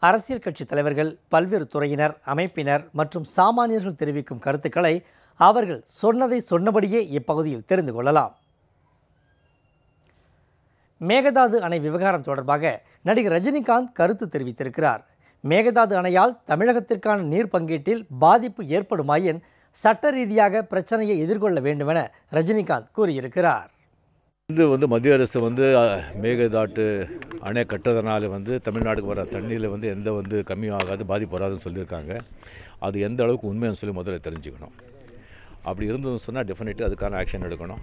அரசியல் கட்சி தலைவர்கள் பல்வேறு துறையினர் அமைப்பினர் மற்றும் சாமானியர்கள் தெரிவிக்கும் கருத்துக்களை அவர்கள் சொன்னதை சொன்னபடியே இப்பகுதியில் தெரிந்து கொள்ளலாம். மேகதாது அணை விவகாரம் தொடர்பாக நடிகர் ரஜினிகாந்த் கருத்து தெரிவித்திருக்கிறார். மேகதாது அணையால் தமிழகத்திற்கான நீர் பங்கீட்டில் பாதிப்பு ஏற்படுமாயின் சட்ட ரீதியாக பிரச்சனையை எதிர்கொள்ள வேண்டுமென ரஜினிகாந்த் கூறியிருக்கிறார். இது வந்து மத்திய அரசு வந்து மேகதாட்டு அணை கட்டுறதுனால வந்து தமிழ்நாட்டுக்கு வர தண்ணியில் வந்து எந்த வந்து கம்மியாகாது பாதிப்பு வராதுன்னு சொல்லியிருக்காங்க. அது எந்த அளவுக்கு உண்மைன்னு சொல்லி முதல்ல தெரிஞ்சுக்கணும். அப்படி இருந்ததுன்னு சொன்னால் டெஃபினெட்டாக அதுக்கான ஆக்ஷன் எடுக்கணும்.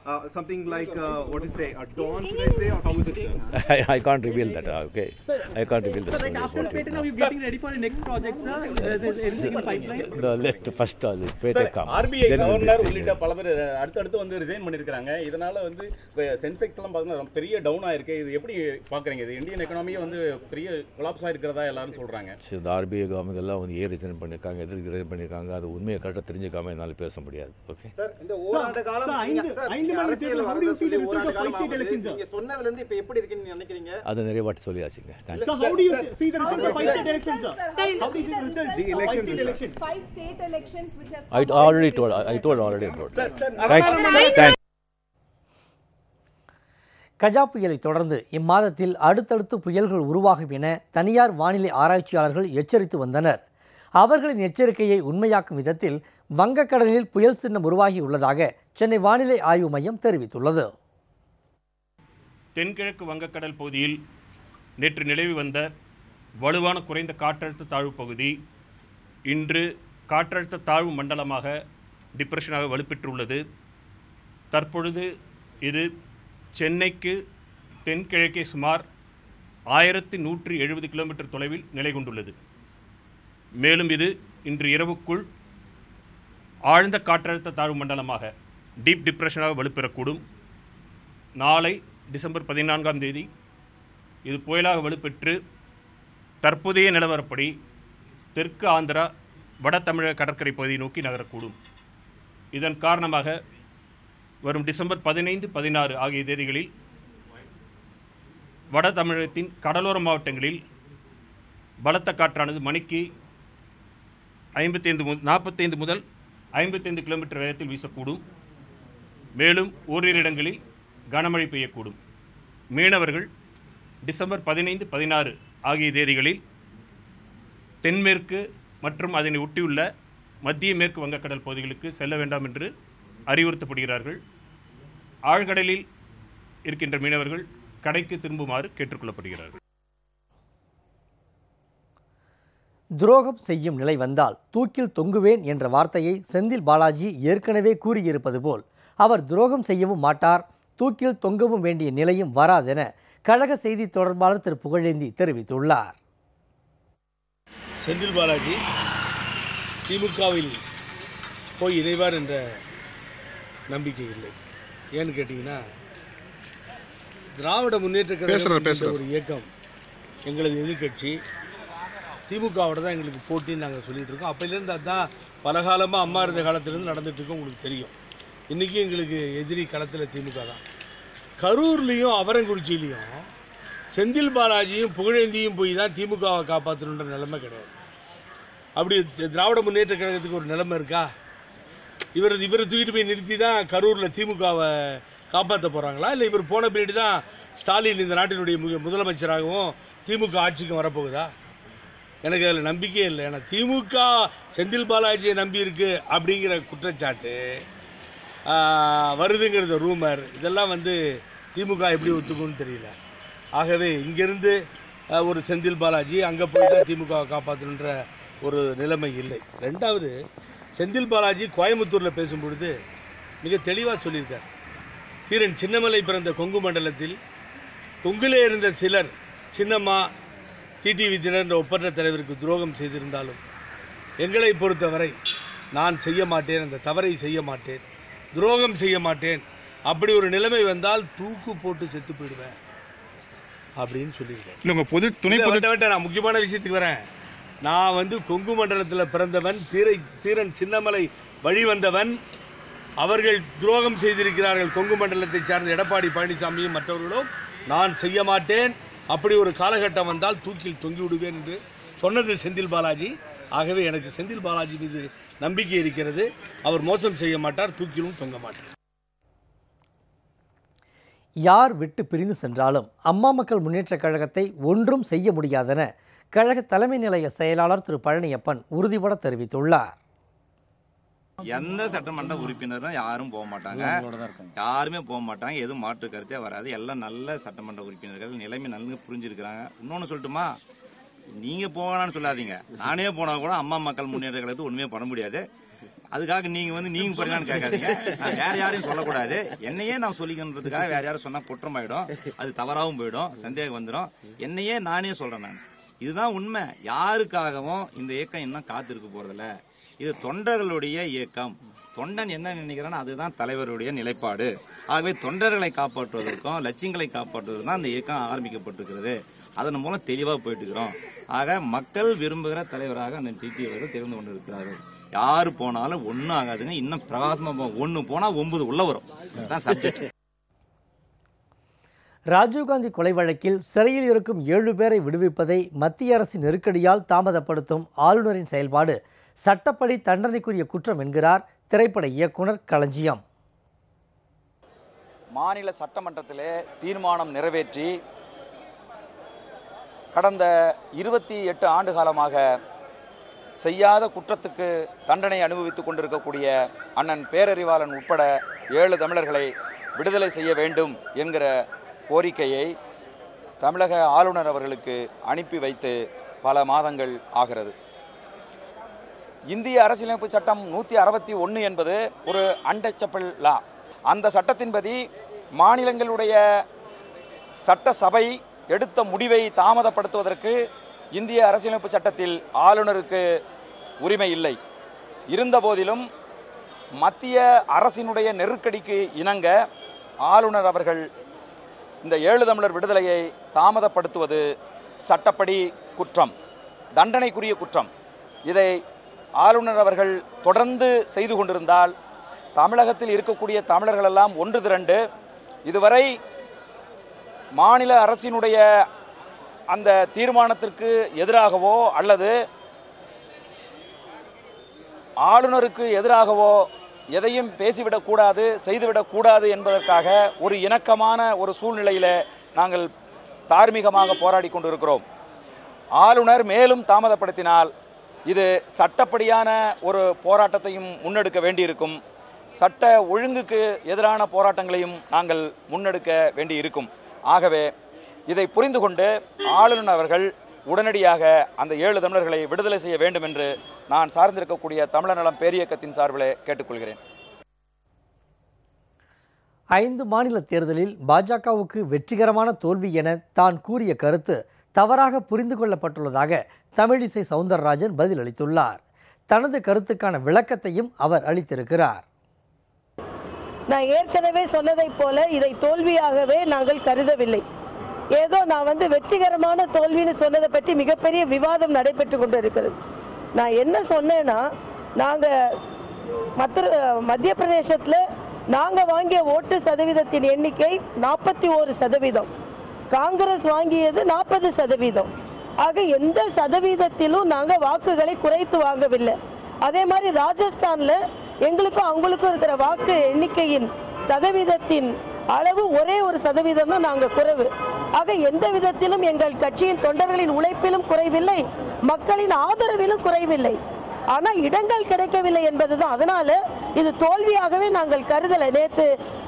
uh, something like, uh, what do you say, a dawn, should I say, or how is it? sir? I, I can't reveal that, uh, okay? I can't reveal the Sir, right after it. now you're getting ready for the next project, sir. Uh, Is anything in pipeline? The let first uh, let Pete come. we'll governor. உள்ளிட்ட பல பேர் அடுத்தடுத்து வந்து resign பண்ணியிருக்காங்க இதனால வந்து இப்போ Sensex எல்லாம் பார்த்தீங்கன்னா பெரிய டவுன் ஆயிருக்கு இது எப்படி பார்க்குறீங்க இது இந்தியன் எக்கனாமியே வந்து பெரிய கொலாப்ஸ் ஆயிருக்கிறதா எல்லாரும் சொல்றாங்க சரி, இந்த ஆர்பிஐ கவர்மெண்ட் எல்லாம் வந்து ஏன் ரிசைன் பண்ணியிருக்காங்க எதுக்கு ரிசைன் பண்ணியிருக்காங்க அது உண்மையை கரெக்டாக தெரிஞ்சுக்காம என்னால் பேச முடியாது ஓகே சார் இந்த ஓராண்டு காலம் ஐந்து- அதை நிறைய வாட்டி சொல்லியாச்சுங்க I already told, I told already about that. Thank you. Thank Gaja புயலை தொடர்ந்து இம்மாதத்தில் அடுத்தடுத்து புயல்கள் உருவாகும் என தனியார் வானிலை ஆராய்ச்சியாளர்கள் எச்சரித்து வந்தனர் அவர்களின் எச்சரிக்கையை உண்மையாக்கும் விதத்தில் வங்கக்கடலில் புயல் சின்னம் உருவாகியுள்ளதாக சென்னை வானிலை ஆய்வு மையம் தெரிவித்துள்ளது. தென்கிழக்கு வங்கக்கடல் பகுதியில் நேற்று நிலவி வந்த வலுவான குறைந்த காற்றழுத்த தாழ்வு பகுதி இன்று காற்றழுத்த தாழ்வு மண்டலமாக டிப்ரெஷனாக வலுப்பெற்றுள்ளது. தற்பொழுது இது சென்னைக்கு தென்கிழக்கே சுமார் ஆயிரத்தி நூற்றி எழுபது கிலோமீட்டர் தொலைவில் நிலை கொண்டுள்ளது. மேலும் இது இன்று இரவுக்குள் ஆழ்ந்த காற்றழுத்த தாழ்வு மண்டலமாக டீப் டிப்ரெஷனாக வலுப்பெறக்கூடும். நாளை டிசம்பர் பதினான்காம் தேதி இது புயலாக வலுப்பெற்று தற்போதைய நிலவரப்படி தெற்கு ஆந்திரா வட தமிழக கடற்கரை பகுதியை நோக்கி நகரக்கூடும். இதன் காரணமாக வரும் டிசம்பர் பதினைந்து பதினாறு ஆகிய தேதிகளில் வட தமிழகத்தின் கடலோர மாவட்டங்களில் பலத்த காற்றானது மணிக்கு ஐம்பத்தைந்து மு நாற்பத்தைந்து முதல் ஐம்பத்தைந்து கிலோமீட்டர் வேகத்தில் வீசக்கூடும். மேலும் ஓரிரு இடங்களில் கனமழை பெய்யக்கூடும். மீனவர்கள் டிசம்பர் பதினைந்து பதினாறு ஆகிய தேதிகளில் தென்மேற்கு மற்றும் அதனை ஒட்டியுள்ள மத்திய மேற்கு வங்கக்கடல் பகுதிகளுக்கு செல்ல வேண்டாம் என்று அறிவுறுத்தப்படுகிறார்கள். ஆழ்கடலில் இருக்கின்ற மீனவர்கள் கடைக்கு திரும்புமாறு கேட்டுக்கொள்ளப்படுகிறார்கள். துரோகம் செய்யும் நிலை வந்தால் தூக்கில் தொங்குவேன் என்ற வார்த்தையை செந்தில் பாலாஜி ஏற்கனவே கூறியிருப்பது போல் அவர் துரோகம் செய்யவும் மாட்டார் தூக்கில் தொங்கவும் வேண்டிய நிலையும் வராதென கழக செய்தி தொடர்பாளர் திரு புகழேந்தி தெரிவித்துள்ளார். செந்தில் பாலாஜி திமுகவில் போய் இணைவார் என்ற நம்பிக்கை இல்லை. ஏன்னு கேட்டிங்கன்னா திராவிட முன்னேற்ற கழகம் ஒரு இயக்கம் எங்களது எதிர்க்கட்சி திமுகவோட தான் எங்களுக்கு போட்டின்னு நாங்கள் சொல்லிட்டு இருக்கோம். அப்போலேருந்து அதுதான் பலகாலமாக அம்மா இருந்த காலத்திலேருந்து நடந்துட்டு இருக்கோம் உங்களுக்கு தெரியும். இன்றைக்கி எங்களுக்கு எதிரி களத்தில் திமுக தான். கரூர்லேயும் அவரங்குறிச்சியிலையும் செந்தில் பாலாஜியும் புகழேந்தியும் போய் தான் திமுகவை காப்பாற்றணுன்ற நிலைமை கிடையாது. அப்படி திராவிட முன்னேற்ற கழகத்துக்கு ஒரு நிலைமை இருக்கா? இவர் இவரை தூக்கிட்டு போய் நிறுத்தி தான் கரூரில் திமுகவை காப்பாற்ற போகிறாங்களா இல்லை இவர் போன பின்னாடி தான் ஸ்டாலின் இந்த நாட்டினுடைய முதலமைச்சராகவும் திமுக ஆட்சிக்கும் வரப்போகுதா? எனக்கு அதில் நம்பிக்கையே இல்லை. ஏன்னா திமுக செந்தில் பாலாஜியை நம்பியிருக்கு அப்படிங்கிற குற்றச்சாட்டு வருதுங்கிறது ரூமர் இதெல்லாம் வந்து திமுக எப்படி ஒத்துக்கும்னு தெரியல. ஆகவே இங்கேருந்து ஒரு செந்தில் பாலாஜி அங்கே போய் தான் திமுகவை காப்பாற்றணுன்ற ஒரு நிலைமை இல்லை. ரெண்டாவது செந்தில் பாலாஜி கோயம்புத்தூரில் பேசும்பொழுது மிக தெளிவாக சொல்லியிருக்கார். தீரன் சின்னமலை பிறந்த கொங்கு மண்டலத்தில் கொங்கிலே இருந்த சிலர் சின்னம்மா டிடிவி தினன்ற ஒப்பற்ற தலைவருக்கு துரோகம் செய்திருந்தாலும் எங்களை பொறுத்தவரை நான் செய்ய மாட்டேன் அந்த தவறை செய்ய மாட்டேன். துரோகம் செய்ய மாட்டேன். அப்படி ஒரு நிலைமை வந்தால் தூக்கு போட்டு செத்து போயிடுவேன். அப்படின்னு சொல்லியிருக்கேன். இல்லை உங்கள் பொது துணை நான் முக்கியமான விஷயத்துக்கு வரேன். நான் வந்து கொங்கு மண்டலத்தில் பிறந்தவன் தீரை தீரன் சின்னமலை வழி வந்தவன். அவர்கள் துரோகம் செய்திருக்கிறார்கள் கொங்கு மண்டலத்தை சார்ந்த எடப்பாடி பழனிசாமியும் மற்றவர்களும். நான் செய்ய மாட்டேன். அப்படி ஒரு காலகட்டம் வந்தால் தூக்கில் தொங்கி விடுவேன் என்று சொன்னது செந்தில் பாலாஜி. ஆகவே எனக்கு செந்தில் பாலாஜி மீது நம்பிக்கை இருக்கிறது. அவர் மோசம் செய்ய மாட்டார் தூக்கிலும் தொங்க மாட்டார். யார் விட்டு பிரிந்து சென்றாலும் அம்மா மக்கள் முன்னேற்றக் கழகத்தை ஒன்றும் செய்ய முடியாதென கழக தலைமை நிலைய செயலாளர் திரு பழனியப்பன் உறுதிபட தெரிவித்துள்ளார். எந்த சட்டமன்ற உறுப்பினரும் யாரும் போக மாட்டாங்க. யாருமே போக மாட்டாங்க. எதுவும் மாற்று கருத்தே வராது. எல்லாம் நல்ல சட்டமன்ற உறுப்பினர்கள். நிலைமை நன்கு புரிஞ்சிருக்கிறாங்க. இன்னொன்னு சொல்லட்டுமா? நீங்க போகலான்னு சொல்லாதீங்க. நானே போனா கூட அம்மா மக்கள் முன்னேற்ற கழகத்தை ஒண்ணுமே பண்ண முடியாது. அதுக்காக நீங்க வந்து நீங்க போறீங்களான்னு கேட்காதீங்க. வேற யாரையும் சொல்லக்கூடாது. என்னையே நான் சொல்லிக்கன்றதுக்காக வேற யாரும் சொன்னா குற்றமாயிடும் அது தவறாவும் போயிடும். சந்தேகம் வந்துடும் என்னையே நானே சொல்றேன் நான். இதுதான் உண்மை. யாருக்காகவும் இந்த இயக்கம் இன்னும் காத்திருக்க போறதில்ல. இது தொண்டர்களுடைய இயக்கம். தொண்டன் என்ன நினைக்கிறானோ அதுதான் தலைவருடைய நிலைப்பாடு. ஆகவே தொண்டர்களை காப்பாற்றுவதற்கும் லட்சியங்களை காப்பாற்றுவதற்கும் தான் இந்த இயக்கம் ஆரம்பிக்கப்பட்டிருக்கிறது. அதன் மூலம் தெளிவாக போயிட்டு இருக்கிறோம் ஆக மக்கள் விரும்புகிற தலைவராக அந்த டிடி அவர்கள் தெரிந்து கொண்டிருக்கிறார்கள். யாரு போனாலும் ஒன்றும் ஆகாதுங்க. இன்னும் பிரகாசமா ஒன்று போனா ஒன்பது உள்ள வரும். தான் சப்ஜெக்ட் ராஜீவ்காந்தி கொலை வழக்கில் சிறையில் இருக்கும் ஏழு பேரை விடுவிப்பதை மத்திய அரசின் நெருக்கடியால் தாமதப்படுத்தும் ஆளுநரின் செயல்பாடு சட்டப்படி தண்டனைக்குரிய குற்றம் என்கிறார் திரைப்பட இயக்குனர் களஞ்சியம். மாநில சட்டமன்றத்திலே தீர்மானம் நிறைவேற்றி கடந்த இருபத்தி எட்டு ஆண்டு காலமாக செய்யாத குற்றத்துக்கு தண்டனை அனுபவித்துக் கொண்டிருக்கக்கூடிய அண்ணன் பேரறிவாளன் உட்பட ஏழு தமிழர்களை விடுதலை செய்ய வேண்டும் என்கிற கோரிக்கையை தமிழக ஆளுநர் அவர்களுக்கு அனுப்பி வைத்து பல மாதங்கள் ஆகிறது. இந்திய அரசியலமைப்பு சட்டம் நூற்றி அறுபத்தி ஒன்று என்பது ஒரு அன்டச்சபிள் லா. அந்த சட்டத்தின்படி மாநிலங்களுடைய சட்டசபை எடுத்த முடிவை தாமதப்படுத்துவதற்கு இந்திய அரசியலமைப்பு சட்டத்தில் ஆளுநருக்கு உரிமை இல்லை. இருந்தபோதிலும் மத்திய அரசினுடைய நெருக்கடிக்கு இணங்க ஆளுநர் அவர்கள் இந்த ஏழு தமிழர் விடுதலையை தாமதப்படுத்துவது சட்டப்படி குற்றம் தண்டனைக்குரிய குற்றம். இதை ஆளுநர் அவர்கள் தொடர்ந்து செய்து கொண்டிருந்தால் தமிழகத்தில் இருக்கக்கூடிய தமிழர்கள் எல்லாம் ஒன்று திரண்டு இதுவரை மாநில அரசினுடைய அந்த தீர்மானத்திற்கு எதிராகவோ அல்லது ஆளுநருக்கு எதிராகவோ எதையும் பேசிவிடக்கூடாது செய்துவிடக்கூடாது என்பதற்காக ஒரு இணக்கமான ஒரு சூழ்நிலையில் நாங்கள் தார்மீகமாக போராடி கொண்டிருக்கிறோம். ஆளுநர் மேலும் தாமதப்படுத்தினால் இது சட்டப்படியான ஒரு போராட்டத்தையும் முன்னெடுக்க வேண்டியிருக்கும். சட்ட ஒழுங்குக்கு எதிரான போராட்டங்களையும் நாங்கள் முன்னெடுக்க வேண்டியிருக்கும். ஆகவே இதை புரிந்து கொண்டு ஆளுநர் அவர்கள் உடனடியாக அந்த ஏழு தமிழர்களை விடுதலை செய்ய வேண்டும் என்று நான் சார்ந்திருக்கக்கூடிய தமிழர் நலம் பேரியக்கத்தின் சார்பில் கேட்டுக்கொள்கிறேன். ஐந்து மாநில தேர்தலில் பாஜகவுக்கு வெற்றிகரமான தோல்வி என தான் கூறிய கருத்து தவறாக புரிந்து கொள்ளப்பட்டுள்ளதாக தமிழிசை சவுந்தரராஜன் பதிலளித்துள்ளார். தனது கருத்துக்கான விளக்கத்தையும் அவர் அளித்திருக்கிறார். நான் ஏற்கனவே சொன்னதைப் போல இதை தோல்வியாகவே நாங்கள் கருதவில்லை. ஏதோ நான் வந்து வெற்றிகரமான தோல்வின்னு சொன்னதை பற்றி மிகப்பெரிய விவாதம் நடைபெற்று கொண்டு இருக்கிறது நான் என்ன சொன்னேன்னா நாங்கள் மத்திர மத்திய பிரதேசத்தில் நாங்கள் வாங்கிய ஓட்டு சதவீதத்தின் எண்ணிக்கை நாற்பத்தி ஓரு சதவீதம். காங்கிரஸ் வாங்கியது நாற்பது சதவீதம். ஆக எந்த சதவீதத்திலும் நாங்கள் வாக்குகளை குறைத்து வாங்கவில்லை. அதே மாதிரி ராஜஸ்தானில் எங்களுக்கும் அவங்களுக்கும் இருக்கிற வாக்கு எண்ணிக்கையின் சதவீதத்தின் அளவு ஒரே ஒரு சதவீதம் தான் நாங்கள் குறைவு. ஆக எந்த விதத்திலும் எங்கள் கட்சியின் தொண்டர்களின் உழைப்பிலும் குறைவில்லை மக்களின் ஆதரவிலும் குறைவில்லை. ஆனால் இடங்கள் கிடைக்கவில்லை என்பது தான் அதனால இது தோல்வியாகவே நாங்கள் கருதலை. நேற்று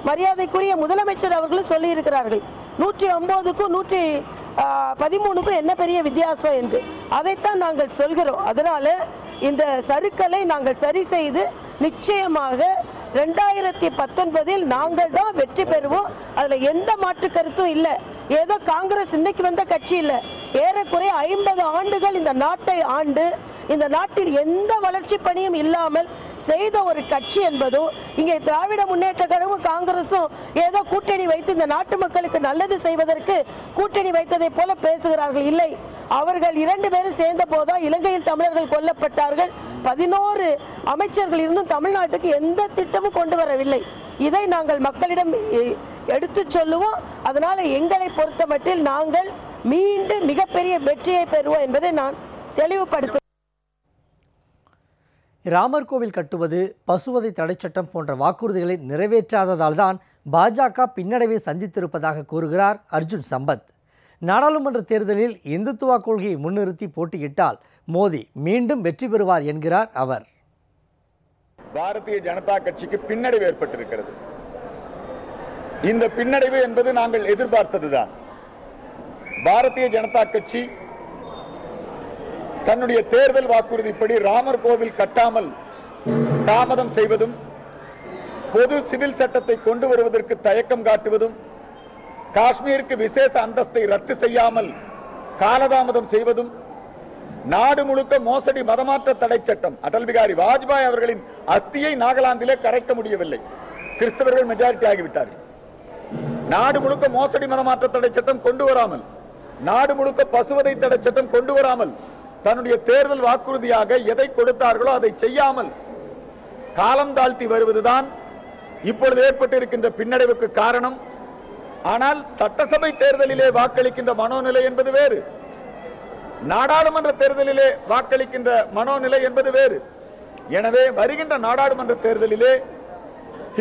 மரியாதைக்குரிய முதலமைச்சர் அவர்களும் சொல்லியிருக்கிறார்கள் நூற்றி ஒம்போதுக்கும் நூற்றி பதிமூணுக்கும் என்ன பெரிய வித்தியாசம் என்று. அதைத்தான் நாங்கள் சொல்கிறோம். அதனால இந்த சருக்களை நாங்கள் சரி செய்து நிச்சயமாக ரெண்டாயிரத்தி பத்தொன்பதில் நாங்கள் தான் வெற்றி பெறுவோம். அதில் எந்த மாற்று கருத்தும் இல்லை. ஏதோ காங்கிரஸ் இன்னைக்கு வந்த கட்சி இல்லை. ஏறக்குறைய ஐம்பது ஆண்டுகள் இந்த நாட்டை ஆண்டு இந்த நாட்டில் எந்த வளர்ச்சி பணியும் இல்லாமல் செய்த ஒரு கட்சி என்பதோ இங்கே திராவிட முன்னேற்ற கழகம் காங்கிரஸும் ஏதோ கூட்டணி வைத்து இந்த நாட்டு மக்களுக்கு நல்லது செய்வதற்கு கூட்டணி வைத்ததை போல பேசுகிறார்கள். இல்லை அவர்கள் இரண்டு பேரும் சேர்ந்த போதா இலங்கையில் தமிழர்கள் கொல்லப்பட்டார்கள். பதினோரு அமைச்சர்கள் இருந்தும் தமிழ்நாட்டுக்கு எந்த திட்டம் திட்டமும் கொண்டு வரவில்லை. இதை நாங்கள் மக்களிடம் எடுத்து சொல்லுவோம். அதனால் எங்களை பொறுத்தமட்டில் நாங்கள் மீண்டும் மிகப்பெரிய வெற்றியை பெறுவோம் என்பதை நான் தெளிவுபடுத்த ராமர் கோவில் கட்டுவது பசுவதை தடைச் சட்டம் போன்ற வாக்குறுதிகளை நிறைவேற்றாததால் தான் பாஜக பின்னடைவை சந்தித்திருப்பதாக கூறுகிறார் அர்ஜுன் சம்பத். நாடாளுமன்ற தேர்தலில் இந்துத்துவா கொள்கையை முன்னிறுத்தி போட்டியிட்டால் மோடி மீண்டும் வெற்றி பெறுவார் என்கிறார் அவர். பாரதிய ஜனதா கட்சிக்கு பின்னடைவு ஏற்பட்டிருக்கிறது. இந்த பின்னடைவு என்பது நாங்கள் எதிர்பார்த்ததுதான். பாரதிய ஜனதா கட்சி தன்னுடைய தேர்தல் வாக்குறுதிப்படி ராமர் கோவில் கட்டாமல் தாமதம் செய்வதும் பொது சிவில் சட்டத்தை கொண்டு வருவதற்கு தயக்கம் காட்டுவதும் காஷ்மீருக்கு விசேஷ அந்தஸ்தை ரத்து செய்யாமல் காலதாமதம் செய்வதும் நாடு முழுக்க மோசடி மதமாற்ற தடை சட்டம். அடல் பிகாரி வாஜ்பாய் அவர்களின் அஸ்தியை நாகாலாந்திலே கரைக்க முடியவில்லை. கிறிஸ்தவர்கள் மெஜாரிட்டி ஆகிவிட்டார்கள் நாடு முழுக்க மோசடி மதமாற்ற தடை சட்டம் கொண்டு வராமல் நாடு முழுக்க பசுவதை தடை சட்டம் கொண்டு வராமல் தன்னுடைய தேர்தல் வாக்குறுதியாக எதை கொடுத்தார்களோ அதை செய்யாமல் காலம் தாழ்த்தி வருவதுதான் இப்பொழுது ஏற்பட்டிருக்கின்ற பின்னடைவுக்கு காரணம். ஆனால் சட்டசபை தேர்தலிலே வாக்களிக்கின்ற மனோநிலை என்பது வேறு. நாடாளுமன்ற தேர்தலிலே வாக்களிக்கின்ற மனோநிலை என்பது வேறு. எனவே வருகின்ற நாடாளுமன்ற தேர்தலிலே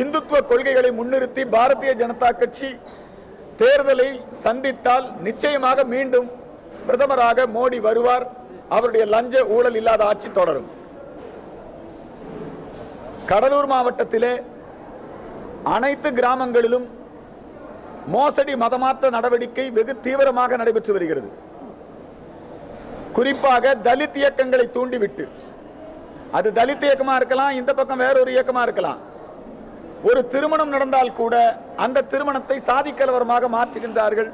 இந்துத்துவ கொள்கைகளை முன்னிறுத்தி பாரதிய ஜனதா கட்சி தேர்தலை சந்தித்தால் நிச்சயமாக மீண்டும் பிரதமராக மோடி வருவார். அவருடைய லஞ்ச ஊழல் இல்லாத ஆட்சி தொடரும். கடலூர் மாவட்டத்திலே அனைத்து கிராமங்களிலும் மோசடி மதமாற்ற நடவடிக்கை வெகு தீவிரமாக நடைபெற்று வருகிறது. குறிப்பாக தலித் இயக்கங்களை தூண்டிவிட்டு. அது தலித் இயக்கமாக இருக்கலாம் இந்த பக்கம் வேற ஒரு இருக்கலாம். ஒரு திருமணம் நடந்தால் கூட அந்த திருமணத்தை சாதி கலவரமாக மாற்றுகின்றார்கள்.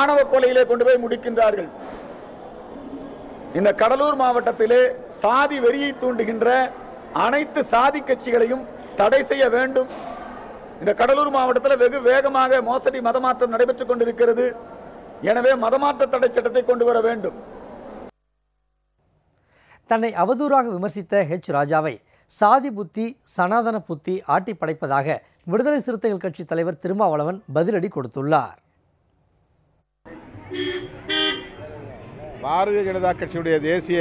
ஆணவ கொலையிலே கொண்டு போய் முடிக்கின்றார்கள். இந்த கடலூர் மாவட்டத்திலே சாதி வெறியை தூண்டுகின்ற அனைத்து சாதி கட்சிகளையும் தடை செய்ய வேண்டும். இந்த கடலூர் மாவட்டத்தில் வெகு வேகமாக மோசடி மதமாற்றம் நடைபெற்றுக் கொண்டிருக்கிறது. எனவே மதமாற்ற தடை சட்டத்தை கொண்டு வர வேண்டும். தன்னை அவதூறாக விமர்சித்த ஹெச் ராஜாவை சாதி புத்தி சனாதன புத்தி ஆட்டி படைப்பதாக விடுதலை சிறுத்தைகள் கட்சி தலைவர் திருமாவளவன் பதிலடி கொடுத்துள்ளார். பாரதிய ஜனதா கட்சியுடைய தேசிய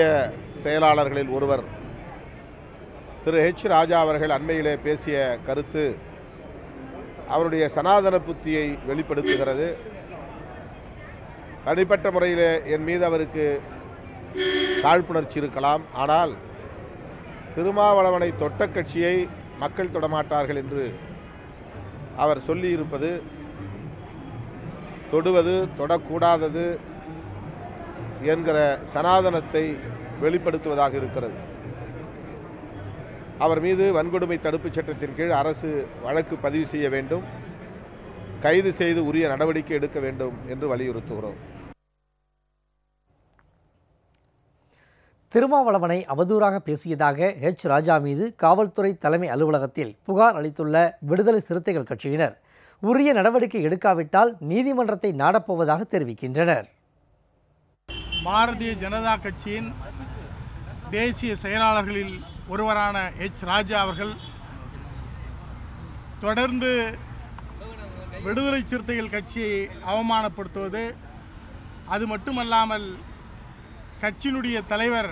செயலாளர்களில் ஒருவர் திரு ஹெச் ராஜா அவர்கள் அண்மையிலே பேசிய கருத்து அவருடைய சனாதன புத்தியை வெளிப்படுத்துகிறது. தனிப்பட்ட முறையிலே என் மீது அவருக்கு காழ்ப்புணர்ச்சி இருக்கலாம். ஆனால் திருமாவளவனை தொட்ட கட்சியை மக்கள் தொடமாட்டார்கள் என்று அவர் சொல்லியிருப்பது தொடுவது தொடக்கூடாதது என்கிற சனாதனத்தை வெளிப்படுத்துவதாக இருக்கிறது. அவர் மீது வன்கொடுமை தடுப்புச் சட்டத்தின் கீழ் அரசு வழக்கு பதிவு செய்ய வேண்டும். கைது செய்து உரிய நடவடிக்கை எடுக்க வேண்டும் என்று வலியுறுத்துகிறோம். திருமாவளவனை அவதூறாக பேசியதாக ஹெச் ராஜா மீது காவல்துறை தலைமை அலுவலகத்தில் புகார் அளித்துள்ள விடுதலை சிறுத்தைகள் கட்சியினர். உரிய நடவடிக்கை எடுக்காவிட்டால் நீதிமன்றத்தை நாடப்போவதாக தெரிவிக்கின்றனர். பாரதிய ஜனதா கட்சியின் தேசிய செயலாளர்களில் ஒருவரான ஹெச் ராஜா அவர்கள் தொடர்ந்து விடுதலை சிறுத்தைகள் கட்சியை அவமானப்படுத்துவது அது மட்டுமல்லாமல் கட்சியினுடைய தலைவர்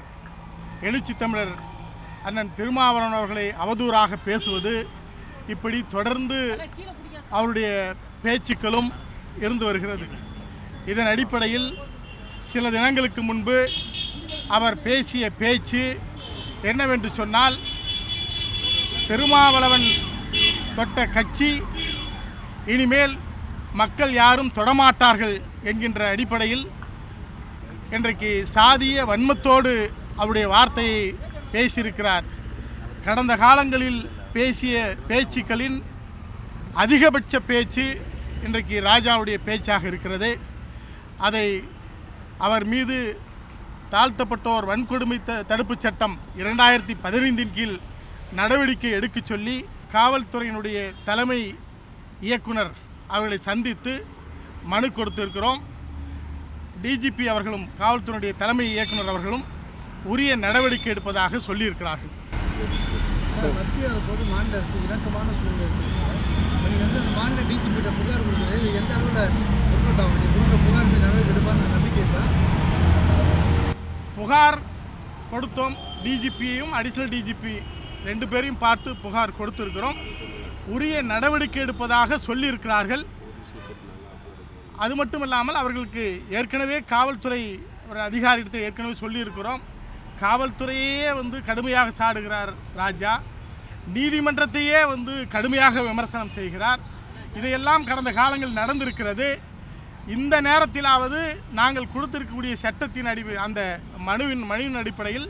எழுச்சி தமிழர் அண்ணன் திருமாவளவன் அவர்களை அவதூறாக பேசுவது இப்படி தொடர்ந்து அவருடைய பேச்சுக்களும் இருந்து வருகிறது. இதன் அடிப்படையில் சில தினங்களுக்கு முன்பு அவர் பேசிய பேச்சு என்னவென்று சொன்னால் திருமாவளவன் தொட்ட கட்சி இனிமேல் மக்கள் யாரும் தொடமாட்டார்கள் என்கின்ற அடிப்படையில் இன்றைக்கு சாதிய வன்மத்தோடு அவருடைய வார்த்தையை பேசியிருக்கிறார். கடந்த காலங்களில் பேசிய பேச்சுக்களின் அதிகபட்ச பேச்சு இன்றைக்கு ராஜாவுடைய பேச்சாக இருக்கிறது. அதை அவர் மீது தாழ்த்தப்பட்டோர் வன்கொடுமை த தடுப்புச் சட்டம் இரண்டாயிரத்தி பதினைந்தின் கீழ் நடவடிக்கை எடுக்கச் சொல்லி காவல்துறையினுடைய தலைமை இயக்குனர் அவர்களை சந்தித்து மனு கொடுத்திருக்கிறோம். டிஜிபி அவர்களும் காவல்துறையுடைய தலைமை இயக்குனர் அவர்களும் உரிய நடவடிக்கை எடுப்பதாக சொல்லியிருக்கிறார்கள். மத்திய அரசோடு மாநில அரசு இணக்கமான சூழ்நிலை வந்து அந்த மாநில டிஜிபிட்ட புகார் கொடுக்குறது எந்த அளவில் ஒர்க் ஆகும்? புகார் நடவடிக்கை எடுப்பான்னு நம்பிக்கை புகார் கொடுத்தோம். டிஜிபியையும் அடிஷனல் டிஜிபி ரெண்டு பேரையும் பார்த்து புகார் கொடுத்திருக்கிறோம். உரிய நடவடிக்கை எடுப்பதாக சொல்லியிருக்கிறார்கள். அது மட்டும் இல்லாமல் அவர்களுக்கு ஏற்கனவே காவல்துறை ஒரு அதிகாரிகிட்ட ஏற்கனவே சொல்லியிருக்கிறோம். காவல்துறையே வந்து கடுமையாக சாடுகிறார் ராஜா. நீதிமன்றத்தையே வந்து கடுமையாக விமர்சனம் செய்கிறார். இதையெல்லாம் கடந்த காலங்கள் நடந்திருக்கிறது. இந்த நேரத்திலாவது நாங்கள் கொடுத்திருக்கக்கூடிய சட்டத்தின் அடி அந்த மனுவின் மனுவின் அடிப்படையில்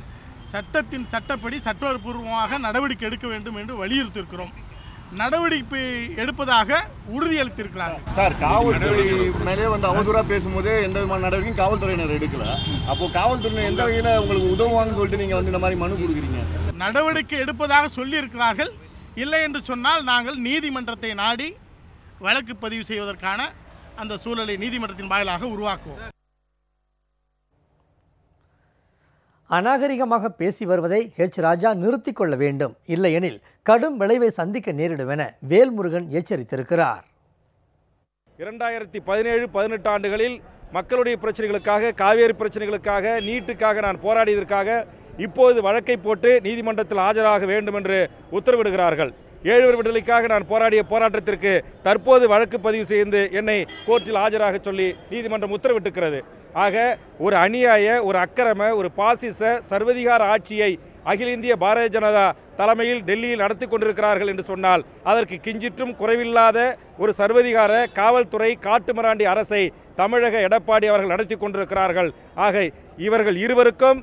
சட்டத்தின் சட்டப்படி சட்டப்பூர்வமாக நடவடிக்கை எடுக்க வேண்டும் என்று வலியுறுத்தியிருக்கிறோம். நடவடிக்கை எடுப்பதாக உறுதியளித்திருக்கிறார்கள். சார் காவல்துறை மேலே வந்து அவதூறா பேசும்போதே எந்த விதமான நடவடிக்கையும் காவல்துறையினர் எடுக்கல. அப்போ காவல்துறையினர் எந்த வகையில் உங்களுக்கு உதவுவாங்கன்னு சொல்லிட்டு நீங்க வந்து இந்த மாதிரி மனு கொடுக்குறீங்க? நடவடிக்கை எடுப்பதாக சொல்லியிருக்கிறார்கள். இல்லை என்று சொன்னால் நாங்கள் நீதிமன்றத்தை நாடி வழக்கு பதிவு செய்வதற்கான அந்த சூழலை நீதிமன்றத்தின் வாயிலாக உருவாக்குவோம். அநாகரிகமாக பேசி வருவதை ஹெச் ராஜா நிறுத்திக் கொள்ள வேண்டும். இல்லையெனில் கடும் விளைவை சந்திக்க நேரிடும் என வேல்முருகன் எச்சரித்திருக்கிறார். இரண்டாயிரத்தி பதினேழு பதினெட்டு ஆண்டுகளில் மக்களுடைய பிரச்சனைகளுக்காக காவேரி பிரச்சனைகளுக்காக நீட்டுக்காக நான் போராடியதற்காக இப்போது வழக்கை போட்டு நீதிமன்றத்தில் ஆஜராக வேண்டும் என்று உத்தரவிடுகிறார்கள் ஏழுவர் விடுதலைக்காக நான் போராடிய போராட்டத்திற்கு தற்போது வழக்கு பதிவு செய்து என்னை கோர்ட்டில் ஆஜராக சொல்லி நீதிமன்றம் உத்தரவிட்டிருக்கிறது. ஆக ஒரு அநியாய ஒரு அக்கிரம ஒரு பாசிச சர்வதிகார ஆட்சியை அகில இந்திய பாரதிய ஜனதா தலைமையில் டெல்லியில் நடத்தி கொண்டிருக்கிறார்கள் என்று சொன்னால் அதற்கு கிஞ்சிற்றும் குறைவில்லாத ஒரு சர்வதிகார காவல்துறை காட்டுமிராண்டி அரசை தமிழக எடப்பாடி அவர்கள் நடத்தி கொண்டிருக்கிறார்கள். ஆக இவர்கள் இருவருக்கும்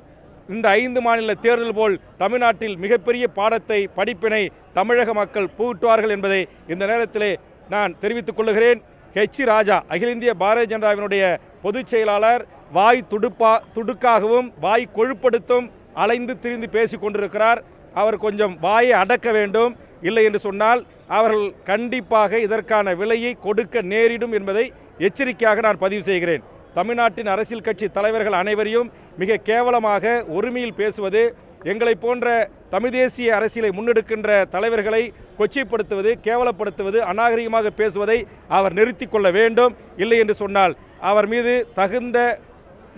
இந்த ஐந்து மாநில தேர்தல் போல் தமிழ்நாட்டில் மிகப்பெரிய பாடத்தை படிப்பினை தமிழக மக்கள் புகுட்டுவார்கள் என்பதை இந்த நேரத்திலே நான் தெரிவித்துக் கொள்கிறேன். ஹெச் ராஜா அகில இந்திய பாரதிய ஜனதாவினுடைய பொதுச் செயலாளர் வாய் துடுப்பா துடுக்காகவும் வாய் கொழுப்படுத்தும் அலைந்து திரிந்து பேசிக் கொண்டிருக்கிறார். அவர் கொஞ்சம் வாயை அடக்க வேண்டும். இல்லை என்று சொன்னால் அவர்கள் கண்டிப்பாக இதற்கான விலையை கொடுக்க நேரிடும் என்பதை எச்சரிக்கையாக நான் பதிவு செய்கிறேன். தமிழ்நாட்டின் அரசியல் கட்சி தலைவர்கள் அனைவரையும் மிக கேவலமாக ஒருமையில் பேசுவது எங்களை போன்ற தமிழ் தேசிய அரசியலை முன்னெடுக்கின்ற தலைவர்களை கொச்சைப்படுத்துவது கேவலப்படுத்துவது அநாகரிகமாக பேசுவதை அவர் நிறுத்தி கொள்ள வேண்டும். இல்லை என்று சொன்னால் அவர் மீது தகுந்த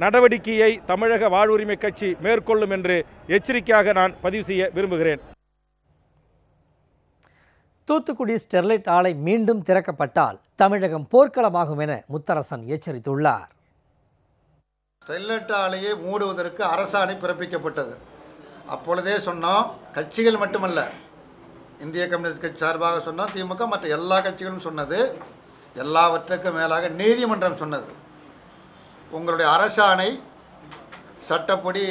நடவடிக்கையை தமிழக வாழ்வுரிமை கட்சி மேற்கொள்ளும் என்று எச்சரிக்கையாக நான் பதிவு செய்ய விரும்புகிறேன். தூத்துக்குடி ஸ்டெர்லைட் ஆலை மீண்டும் திறக்கப்பட்டால் தமிழகம் போர்க்களமாகும் என முத்தரசன் எச்சரித்துள்ளார். ஸ்டெர்லைட் ஆலையை மூடுவதற்கு அரசாணை பிறப்பிக்கப்பட்டது. அப்பொழுதே சொன்னோம் கட்சிகள் மட்டுமல்ல இந்திய கம்யூனிஸ்ட் கட்சி சார்பாக சொன்னோம் திமுக மற்ற எல்லா கட்சிகளும் சொன்னது எல்லாவற்றுக்கும் மேலாக நீதிமன்றம் சொன்னது. உங்களுடைய அரசாணை சட்டப்படி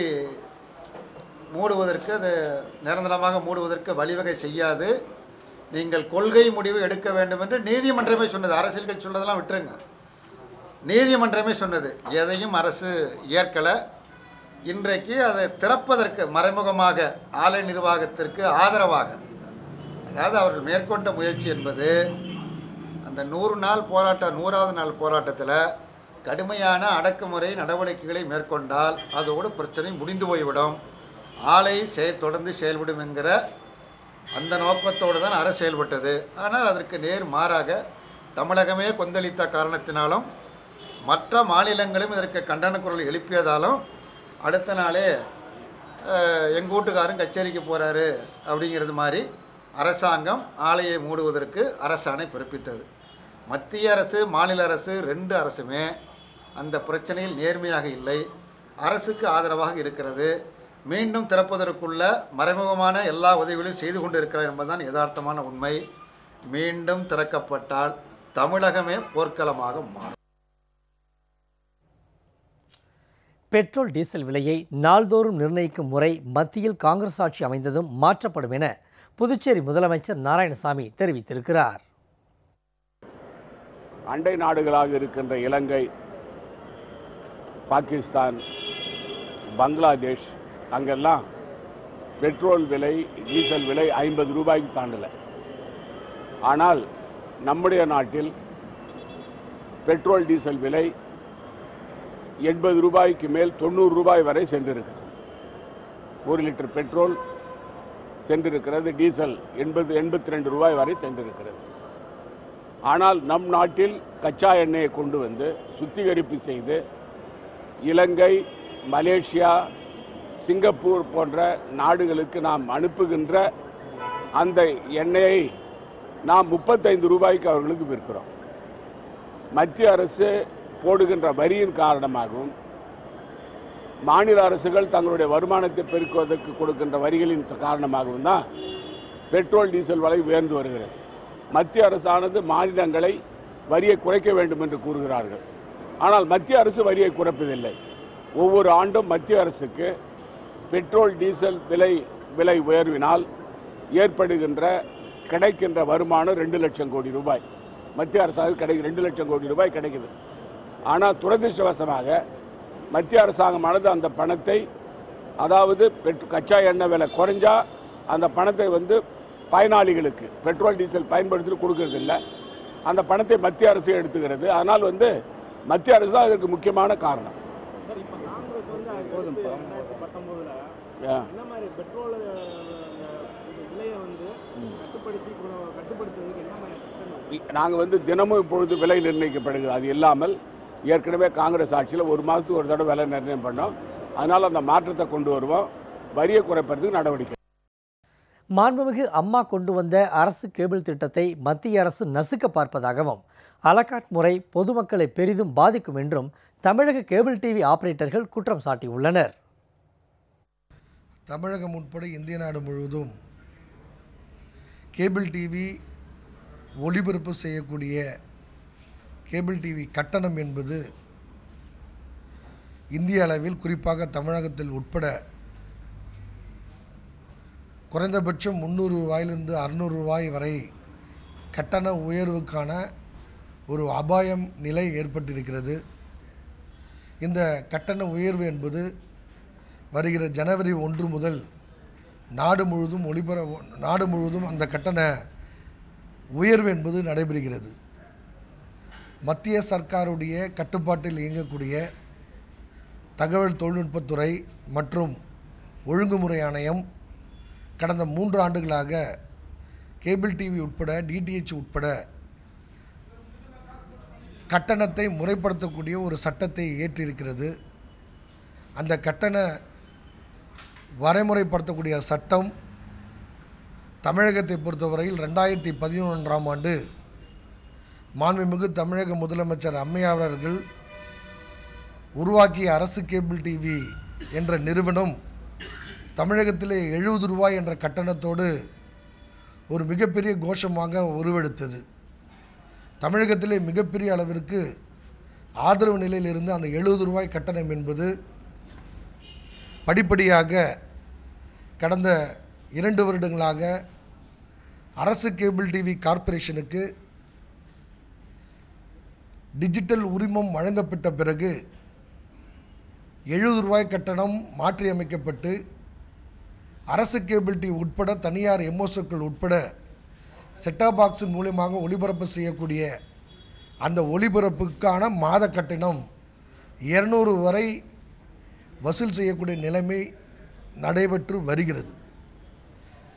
மூடுவதற்கு அது நிரந்தரமாக மூடுவதற்கு வழிவகை செய்யாது. நீங்கள் கொள்கை முடிவு எடுக்க வேண்டும் என்று நீதிமன்றமே சொன்னது. அரசியல் கட்சி சொன்னதெல்லாம் விட்டுருங்க. நீதிமன்றமே சொன்னது. எதையும் அரசு ஏற்கலை. இன்றைக்கு அதை திறப்பதற்கு மறைமுகமாக ஆலை நிர்வாகத்திற்கு ஆதரவாக அதாவது அவர்கள் மேற்கொண்ட முயற்சி என்பது அந்த நூறு நாள் போராட்டம் நூறாவது நாள் போராட்டத்தில் கடுமையான அடக்குமுறை நடவடிக்கைகளை மேற்கொண்டால் அதோடு பிரச்சனை முடிந்து போய்விடும். ஆலை செய தொடர்ந்து செயல்படும் என்கிற அந்த நோக்கத்தோடு தான் அரசு செயல்பட்டது. ஆனால் அதற்கு நேர் மாறாக தமிழகமே கொந்தளித்த காரணத்தினாலும் மற்ற மாநிலங்களும் இதற்கு கண்டன குரல் எழுப்பியதாலும் அடுத்த நாளே எங்கள் வீட்டுக்காரரும் கச்சேரிக்கு போகிறாரு அப்படிங்கிறது மாதிரி அரசாங்கம் ஆலையை மூடுவதற்கு அரசாணை பிறப்பித்தது. மத்திய அரசு மாநில அரசு ரெண்டு அரசுமே அந்த பிரச்சனையில் நேர்மையாக இல்லை. அரசுக்கு ஆதரவாக இருக்கிறது. மீண்டும் திறப்பதற்குள்ள மறைமுகமான எல்லா உதவிகளையும் செய்து கொண்டு இருக்கிறார் என்பதுதான் யதார்த்தமான உண்மை. மீண்டும் திறக்கப்பட்டால் தமிழகமே போர்க்களமாக மாறும். பெட்ரோல் டீசல் விலையை நாள்தோறும் நிர்ணயிக்கும் முறை மத்தியில் காங்கிரஸ் ஆட்சி அமைந்ததும் மாற்றப்படும் என புதுச்சேரி முதலமைச்சர் நாராயணசாமி தெரிவித்திருக்கிறார். அண்டை நாடுகளாக இருக்கின்ற இலங்கை பாகிஸ்தான் பங்களாதேஷ் அங்கெல்லாம் பெட்ரோல் விலை டீசல் விலை ஐம்பது ரூபாய்க்கு தாண்டலை. ஆனால் நம்முடைய நாட்டில் பெட்ரோல் டீசல் விலை எண்பது ரூபாய்க்கு மேல் தொண்ணூறு ரூபாய் வரை சென்றிருக்கிறது. ஒரு லிட்டர் பெட்ரோல் சென்றிருக்கிறது டீசல் எண்பது எண்பத்தி ரெண்டு ரூபாய் வரை சென்றிருக்கிறது. ஆனால் நம் நாட்டில் கச்சா எண்ணெயை கொண்டு வந்து சுத்திகரிப்பு செய்து இலங்கை மலேசியா சிங்கப்பூர் போன்ற நாடுகளுக்கு நாம் அனுப்புகின்ற அந்த எண்ணெயை நாம் முப்பத்தைந்து ரூபாய்க்கு அவர்களுக்கு விற்கிறோம். மத்திய அரசு போடுகின்ற வரியின் காரணமாகவும் மாநில அரசுகள் தங்களுடைய வருமானத்தை பெருக்குவதற்கு கொடுக்கின்ற வரிகளின் காரணமாகவும் தான் பெட்ரோல் டீசல் விலை உயர்ந்து வருகிறது. மத்திய அரசானது மாநிலங்களை வரியை குறைக்க வேண்டும் என்று கூறுகிறார்கள். ஆனால் மத்திய அரசு வரியை குறைப்பதில்லை. ஒவ்வொரு ஆண்டும் மத்திய அரசுக்கு பெட்ரோல் டீசல் விலை விலை உயர்வினால் ஏற்படுகின்ற கிடைக்கின்ற வருமானம் ரெண்டு லட்சம் கோடி ரூபாய். மத்திய அரசாங்கம் கிடைக்கும் ரெண்டு லட்சம் கோடி ரூபாய் கிடைக்குது. ஆனால் துரதிருஷ்டவசமாக மத்திய அரசாங்கமானது அந்த பணத்தை அதாவது பெட் கச்சா எண்ணெய் விலை குறைஞ்சா அந்த பணத்தை வந்து பயனாளிகளுக்கு பெட்ரோல் டீசல் பயன்படுத்தி கொடுக்கறதில்ல. அந்த பணத்தை மத்திய அரசு எடுத்துக்கிறது. அதனால் வந்து மத்திய அரசு தான் அதற்கு முக்கியமான காரணம். சார் இப்போ காங்கிரஸ் வந்து அதுக்கு ரெண்டாயிரத்தி பத்தொம்போதுல Yeah. என்ன மாதிரி பெட்ரோல் விலையை வந்து கட்டுப்படுத்தி கொ- கட்டுப்படுத்துறதுக்கு என்ன மாதிரி திட்டம் நாங்கள் வந்து தினமும் இப்பொழுது விலை நிர்ணயிக்கப்படுகிறது. அது இல்லாமல் ஏற்கனவே காங்கிரஸ் ஆட்சியில் ஒரு மாதத்துக்கு ஒரு தடவை விலை நிர்ணயம் பண்ணோம். அதனால் அந்த மாற்றத்தை கொண்டு வருவோம். வரியை குறைப்பதற்கு நடவடிக்கை. மாண்புமிகு அம்மா கொண்டு வந்த அரசு கேபிள் திட்டத்தை மத்திய அரசு நசுக்க பார்ப்பதாகவும் அலகாட் முறை பொதுமக்களை பெரிதும் பாதிக்கும் என்றும் தமிழக கேபிள் டிவி ஆபரேட்டர்கள் குற்றம் சாட்டியுள்ளனர். தமிழகம் உட்பட இந்திய நாடு முழுவதும் கேபிள் டிவி ஒளிபரப்பு செய்யக்கூடிய கேபிள் டிவி கட்டணம் என்பது இந்திய அளவில் குறிப்பாக தமிழகத்தில் உட்பட குறைந்தபட்சம் முந்நூறு ரூபாயிலிருந்து அறுநூறு ரூபாய் வரை கட்டண உயர்வுக்கான ஒரு அபாயம் நிலை ஏற்பட்டிருக்கிறது. இந்த கட்டண உயர்வு என்பது வருகிற ஜனவரி ஒன்று முதல் நாடு முழுவதும் ஒளிபர நாடு முழுவதும் அந்த கட்டண உயர்வு என்பது நடைபெறுகிறது. மத்திய சர்க்காருடைய கட்டுப்பாட்டில் இயங்கக்கூடிய தகவல் தொழில்நுட்பத்துறை மற்றும் ஒழுங்குமுறை ஆணையம் கடந்த மூன்று ஆண்டுகளாக கேபிள் டிவி உட்பட டிடிஹெச் உட்பட கட்டணத்தை முறைப்படுத்தக்கூடிய ஒரு சட்டத்தை இயற்றியிருக்கிறது அந்த கட்டண வரைமுறைப்படுத்தக்கூடிய சட்டம் தமிழகத்தை பொறுத்தவரையில் ரெண்டாயிரத்தி பதினொன்றாம் ஆண்டு மாண்புமிகு தமிழக முதலமைச்சர் அம்மையார் அவர்கள் உருவாக்கிய அரசு கேபிள் டிவி என்ற நிறுவனம் தமிழகத்திலே எழுபது ரூபாய் என்ற கட்டணத்தோடு ஒரு மிகப்பெரிய கோஷமாக உருவெடுத்தது. தமிழகத்திலே மிகப்பெரிய அளவிற்கு ஆதரவு நிலையில் இருந்து அந்த எழுபது ரூபாய் கட்டணம் என்பது படிப்படியாக கடந்த இரண்டு வருடங்களாக அரசு கேபிள் டிவி கார்ப்பரேஷனுக்கு டிஜிட்டல் உரிமம் வழங்கப்பட்ட பிறகு எழுபது ரூபாய் கட்டணம் மாற்றியமைக்கப்பட்டு அரசு கேபிள் டிவி உட்பட தனியார் எம்ஓசோக்கள் உட்பட செட்டாப் பாக்ஸின் மூலியமாக ஒளிபரப்பு செய்யக்கூடிய அந்த ஒளிபரப்புக்கான மாத கட்டணம் இரநூறு வரை வசூல் செய்யக்கூடிய நிலைமை நடைபெற்று வருகிறது.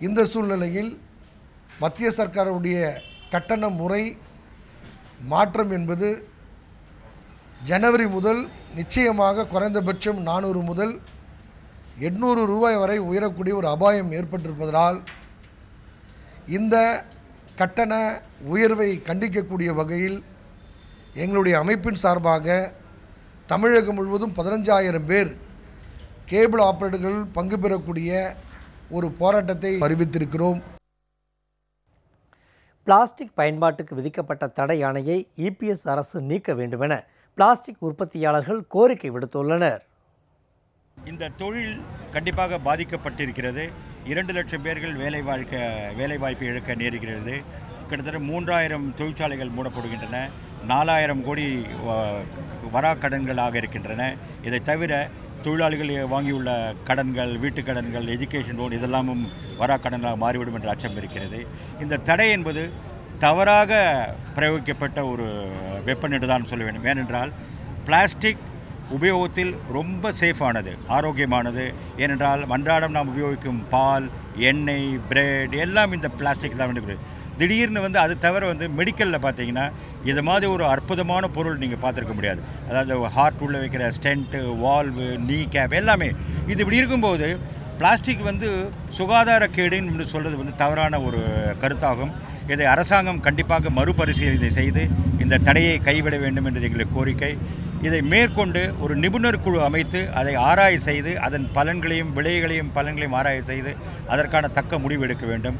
இந்த சூழ்நிலையில் மத்திய சர்க்காருடைய கட்டண முறை மாற்றம் என்பது ஜனவரி முதல் நிச்சயமாக குறைந்தபட்சம் நானூறு முதல் எட்நூறு ரூபாய் வரை உயரக்கூடிய ஒரு அபாயம் ஏற்பட்டிருப்பதால் இந்த கட்டண உயர்வை கண்டிக்கக்கூடிய வகையில் எங்களுடைய அமைப்பின் சார்பாக தமிழகம் முழுவதும் பதினஞ்சாயிரம் பேர் கேபிள் ஆபரேட்டர்கள் பங்கு பெறக்கூடிய ஒரு போராட்டத்தை அறிவித்திருக்கிறோம். பிளாஸ்டிக் பயன்பாட்டுக்கு விதிக்கப்பட்ட தடை ஆணையை இபிஎஸ் அரசு நீக்க வேண்டுமென பிளாஸ்டிக் உற்பத்தியாளர்கள் கோரிக்கை விடுத்துள்ளனர். இந்த தொழில் கண்டிப்பாக பாதிக்கப்பட்டிருக்கிறது. இரண்டு லட்சம் பேர்கள் வேலை வாழ்க்க வேலை வாய்ப்பை இழக்க நேருகிறது கிட்டத்தட்ட மூன்றாயிரம் தொழிற்சாலைகள் மூடப்படுகின்றன. நாலாயிரம் கோடி வராக்கடன்களாக இருக்கின்றன. இதை தவிர தொழிலாளிகள் வாங்கியுள்ள கடன்கள் வீட்டு கடன்கள் எஜுகேஷன் லோன் இதெல்லாமும் வராக்கடன்களாக மாறிவிடும் என்ற அச்சம் இருக்கிறது. இந்த தடை என்பது தவறாக பிரயோகிக்கப்பட்ட ஒரு வெப்பன் என்று தான் சொல்ல வேண்டும். ஏனென்றால் பிளாஸ்டிக் உபயோகத்தில் ரொம்ப சேஃபானது ஆரோக்கியமானது. ஏனென்றால் அன்றாடம் நாம் உபயோகிக்கும் பால் எண்ணெய் பிரெட் எல்லாம் இந்த பிளாஸ்டிக் தான் வேண்டியது. திடீர்னு வந்து அது தவிர வந்து மெடிக்கலில் பார்த்தீங்கன்னா இது மாதிரி ஒரு அற்புதமான பொருள் நீங்கள் பார்த்துருக்க முடியாது. அதாவது ஹார்ட் உள்ளே வைக்கிற ஸ்டென்ட்டு வால்வு நீ கேப் எல்லாமே. இது இப்படி இருக்கும்போது பிளாஸ்டிக் வந்து சுகாதார கேடுன்னு சொல்கிறது வந்து தவறான ஒரு கருத்தாகும். இதை அரசாங்கம் கண்டிப்பாக மறுபரிசீலனை செய்து இந்த தடையை கைவிட வேண்டும் என்று எங்களுடைய கோரிக்கை. இதை மேற்கொண்டு ஒரு நிபுணர் குழு அமைத்து அதை ஆராய் செய்து அதன் பலன்களையும் விலைகளையும் பலன்களையும் ஆராய் செய்து அதற்கான தக்க முடிவு எடுக்க வேண்டும்.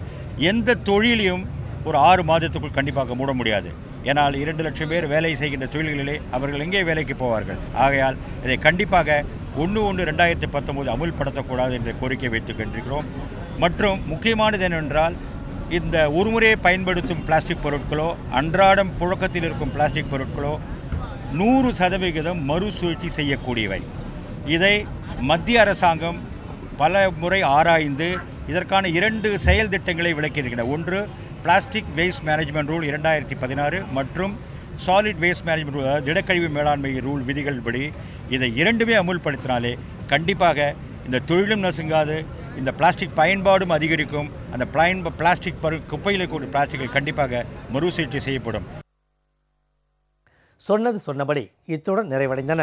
எந்த தொழிலையும் ஒரு ஆறு மாதத்துக்குள் கண்டிப்பாக மூட முடியாது. ஏனால் இரண்டு லட்சம் பேர் வேலை செய்கின்ற தொழில்களிலே அவர்கள் எங்கே வேலைக்கு போவார்கள்? ஆகையால் இதை கண்டிப்பாக ஒன்று ஒன்று ரெண்டாயிரத்தி பத்தொம்போது அமுல்படுத்தக்கூடாது என்ற கோரிக்கை வைத்துக் கொண்டிருக்கிறோம். மற்றும் முக்கியமானது என்னவென்றால் இந்த ஒருமுறையை பயன்படுத்தும் பிளாஸ்டிக் பொருட்களோ அன்றாடம் புழக்கத்தில் இருக்கும் பிளாஸ்டிக் பொருட்களோ நூறு சதவிகிதம் மறுசுழற்சி செய்யக்கூடியவை. இதை மத்திய அரசாங்கம் பல முறை ஆராய்ந்து இதற்கான இரண்டு செயல் திட்டங்களை விளக்கியிருக்கின்றன. ஒன்று பிளாஸ்டிக் வேஸ்ட் மேனேஜ்மெண்ட் ரூல் இரண்டாயிரத்தி பதினாறு மற்றும் சாலிட் வேஸ்ட் மேனேஜ்மெண்ட் ரூல் அதாவது திடக்கழிவு மேலாண்மை ரூல் விதிகள் படி இதை இரண்டுமே அமுல்படுத்தினாலே கண்டிப்பாக இந்த தொழிலும் நசுங்காது இந்த பிளாஸ்டிக் பயன்பாடும் அதிகரிக்கும் அந்த பயன் பிளாஸ்டிக் பரு குப்பையில் கூடிய பிளாஸ்டிக்கள் கண்டிப்பாக மறுசுழற்சி செய்யப்படும். சொன்னது சொன்னபடி இத்துடன் நிறைவடைந்தன.